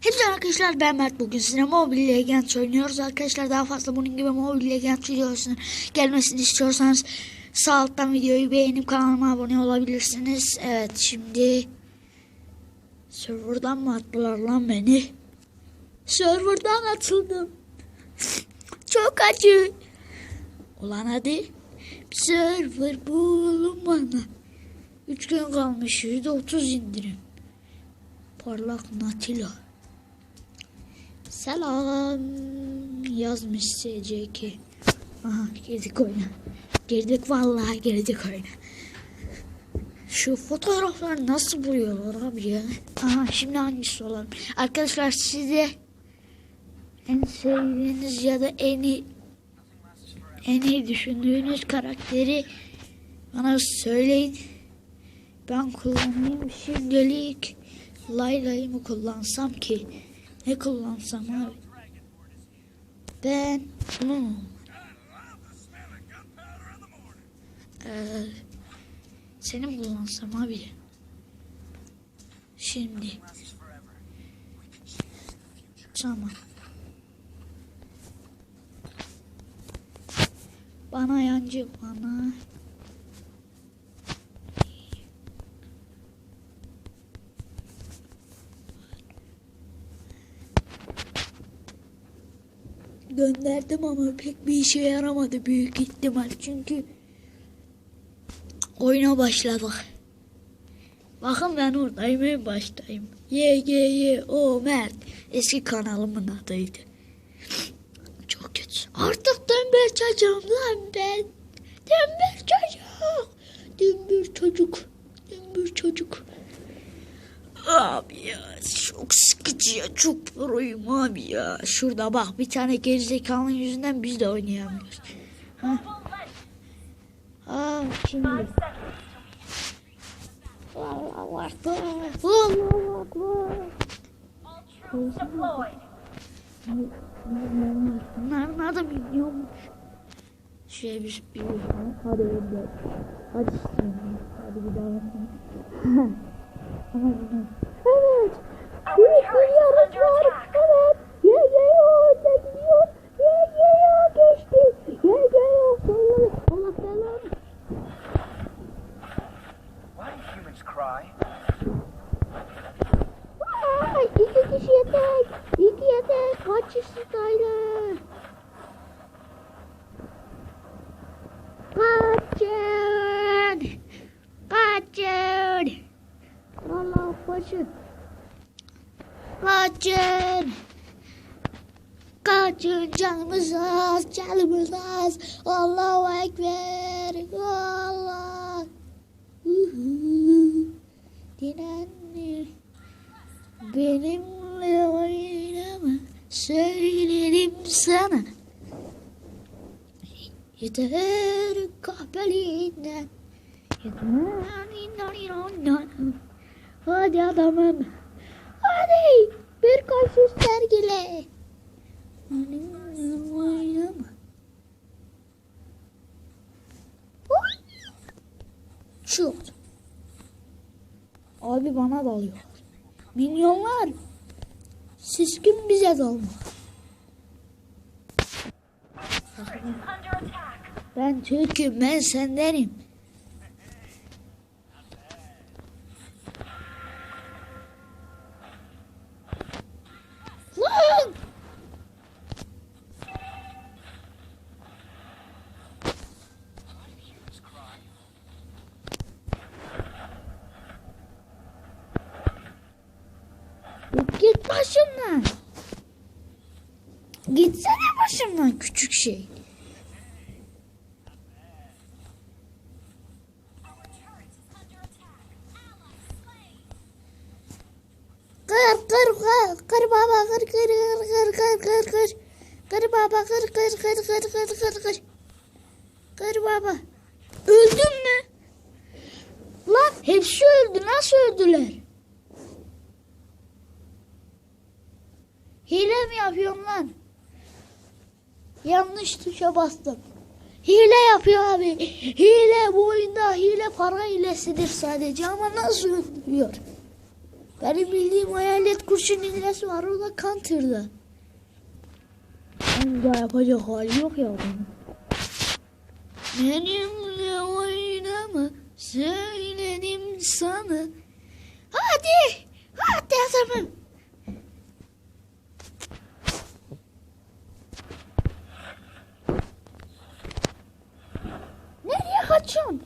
Hepsi arkadaşlar ben Mert bugün sizinle Mobile Legends oynuyoruz arkadaşlar daha fazla bunun gibi Mobile Legends videosunun gelmesini istiyorsanız sağ alttan videoyu beğenip kanalıma abone olabilirsiniz. Evet şimdi serverdan mı attılar lan beni? Serverdan atıldım. Çok acı. Ulan hadi server bulun bana. 3 gün kalmış %30 indirim. Parlak Natila. Selam yazmış SCK. Aha girdik oyuna. Girdik vallahi girdik oyuna. Şu fotoğraflar nasıl buluyorlar abi ya? Aha şimdi hangisi olalım? Arkadaşlar size en sevdiğiniz ya da en iyi en iyi düşündüğünüz karakteri bana söyleyin. Ben kullanayım şimdilik. Layla'yı mı kullansam ki? Ne kullansam abi? Ben bunu ee, seni kullansam abi? Şimdi. Tamam. Bana yancı bana. Gönderdim ama pek bir işe yaramadı büyük ihtimal çünkü oyuna başladık. Bakın ben oradayım en baştayım. YGY o Mert eski kanalımın adıydı. Çok kötü. Artık tembel çocuğum lan ben. Tembel çocuk. Tembel çocuk. Tembel çocuk. Abi ya çok sıkıcı ya çok proyum abi ya. Şurada bak bir tane gerizekalının yüzünden biz de oynayamıyoruz. Ha. Aa şimdi. Vallahi vardı. Vallahi vardı. Bunların adı biliyormuş. Şey bir bir Hadi öyle. Hadi şimdi. Hadi bir daha. Evet. Hammond! We, we are under attack! Başı. Kaçın. Kaçın canımız az, canımız az. Allahu Ekber. Allah. Uhu. Dinenli. Benimle oynama. Söylerim sana. Yeter kahpeliğinden. Hadi adamım. Hadi bir koşu sergile. Oynama. Şu. Abi bana dalıyor. Milyonlar. Siz kim bize dalma? Ben Türk'üm ben sendenim. Başımdan. Gitsene başımdan küçük şey. Kır kır kır kır baba kır kır kır kır kır kır kır baba kır kır kır kır kır kır kır kır baba öldün mü? Lan hepsi öldü nasıl öldüler? Hile mi yapıyorsun lan? Yanlış tuşa bastım. Hile yapıyor abi. Hile bu oyunda hile para hilesidir sadece ama nasıl öldürüyor? Benim bildiğim hayalet kurşun hilesi var. O da Counter'da. Onu da yapacak hali yok ya bunun. Benimle oynama söyledim sana. Hadi. Hadi adamım. Nereye kaçıyorsun?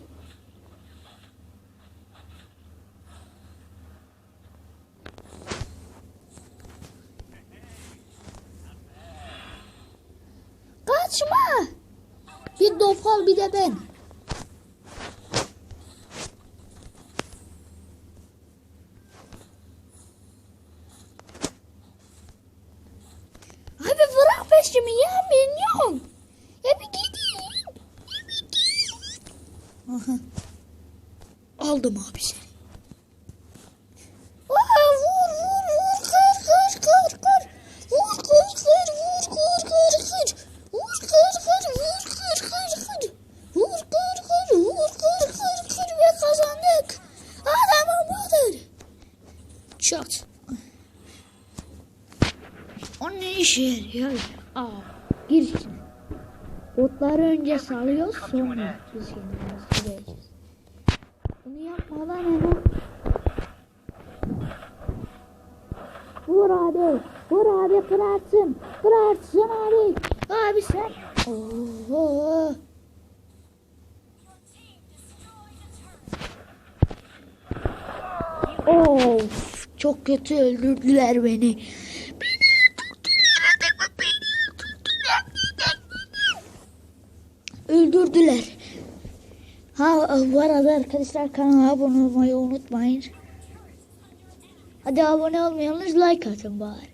Kaçma. Bir dopal bir de ben. Abi bırak peşimi ya minyon. Ya bir gideyim. Ya bir gideyim. Aha. Aldım abi seni. Kır kır kır. Vur kır kır vur kır kır kır ve kazandık. Adamım budur. Çat. O ne işe yarıyor? Aa, gir içine. Botları önce salıyoruz sonra biz kendimiz süreceğiz. Bunu yapmadan hemen Vur abi. Vur abi kırarsın. Kırarsın abi. Abi sen. Oo. Of. Çok kötü öldürdüler beni. Beni öldürdüler beni öldürdüler. Öldürdüler. Ha bu arada arkadaşlar kanala abone olmayı unutmayın. Hadi abone olmayanlar like atın bari.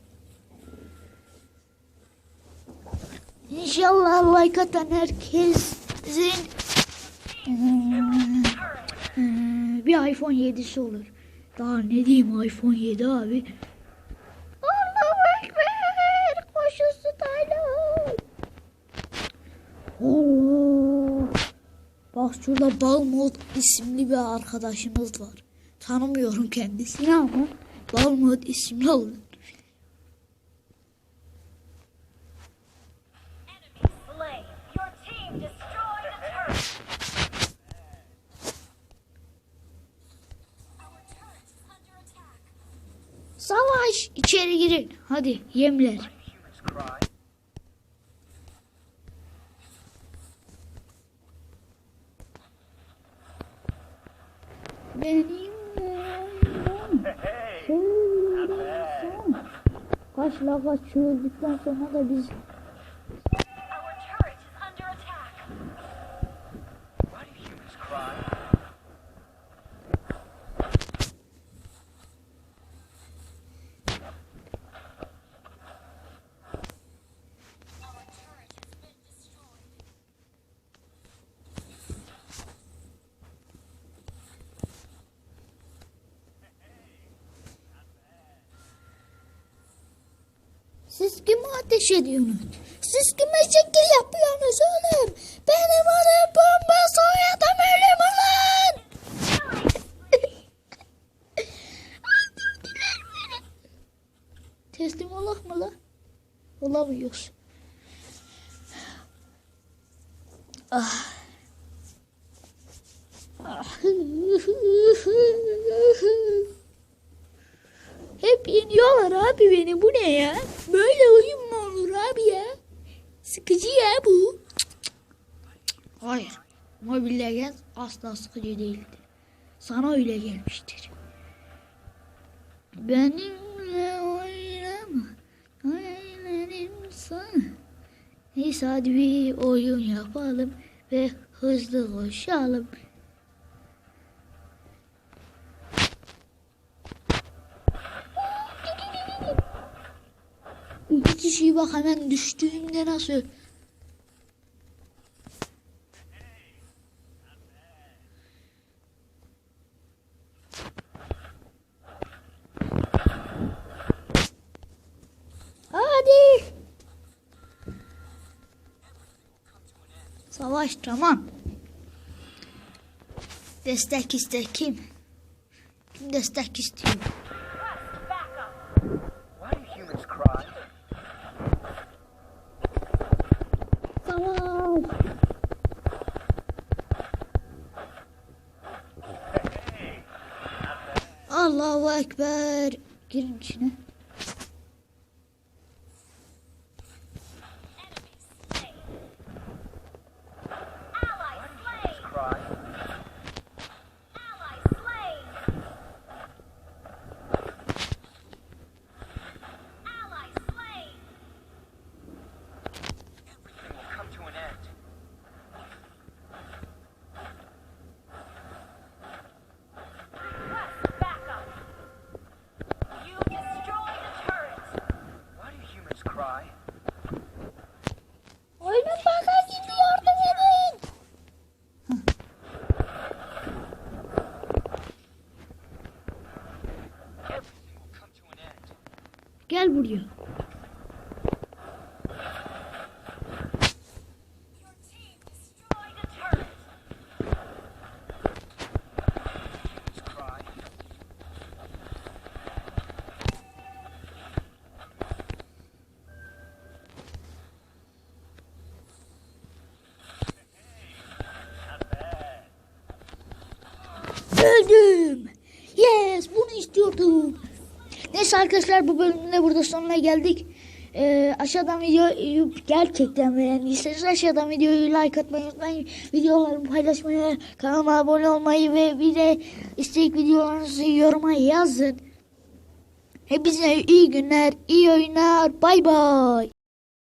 İnşallah like atan herkesin bir iPhone 7'si olur. Daha ne diyeyim iPhone 7 abi. Allahu Ekber. Koşusu Taylan. Allah. Bak Balmod isimli bir arkadaşımız var. Tanımıyorum kendisini ama Balmod isimli olur. Savaş içeri girin. Hadi yemler. Benim Kaç la kaç öldükten sonra da biz Siz kime ateş ediyorsunuz? Siz kime şekil yapıyorsunuz oğlum? Benim adım bomba soyadım ölüm ulan! Teslim olak mı lan? Olamıyoruz. Ah. Ah. Hep yeniyorlar abi beni. Bu ne ya? Böyle oyun mu olur abi ya? Sıkıcı ya bu. Hayır. Mobil Legends asla sıkıcı değildir. Sana öyle gelmiştir. Benimle oynama. Oynarım sana. Neyse hadi bir oyun yapalım ve hızlı koşalım. Bak hemen düştüğümde nasıl Hadi. Savaş tamam. Destek ister kim? Kim destek istiyor? Ekber. Girin içine. Gel buraya. Öldüm. Yes bunu istiyordum. Neyse arkadaşlar bu bölümün de burada sonuna geldik. Ee, aşağıdan videoyu gerçekten beğendiyseniz aşağıdan videoyu like atmayı unutmayın. Videolarımı paylaşmayı, kanalıma abone olmayı ve bir de istek videolarınızı yoruma yazın. Hepinize iyi günler, iyi oyunlar. Bay bay.